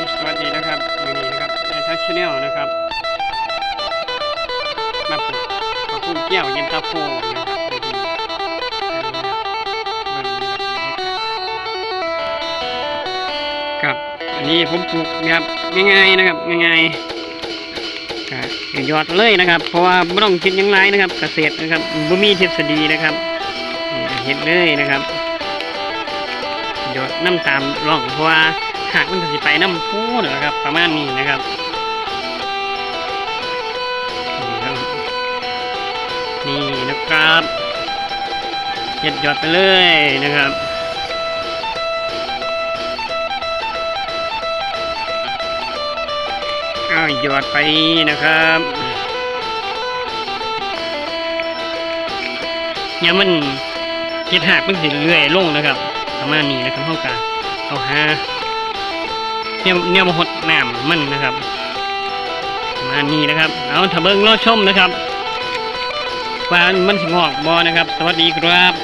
บสวัสดีนะครับวันนี้นะครับในทัชแนลนะครับมาปลูกขอบคุณเกี่ยวเย็นตาโฟนะครับในที่นี้ครับอันนี้ผมปลูกนะครับง่ายๆนะครับง่ายๆครับหยอดเลยนะครับ เพราะว่าไม่ต้องคิดยังไรนะครับ เกษตรนะครับบ่มีทฤษฎีนะครับเห็นเลยนะครับหยดน้ำตามร่องเพราะว่า หากมันสิไปน้ำพูนะครับ ประมาณนี้นะครับนี่นะครับเหย็ดหยอดไปเลยนะครับอ้าวหยอดไปนะครับเนี่ยมันเห็ดหากมันสิเลื่อยลงนะครับ ประมาณนี้นะครับเท่ากันเอาหา เนี่ยเนี่ยมาหดน้ำมันนะครับมานี่นะครับ เอาถ้าเบิ้งรอชมนะครับว่ามันสิงอกบอนะครับ สวัสดีครับ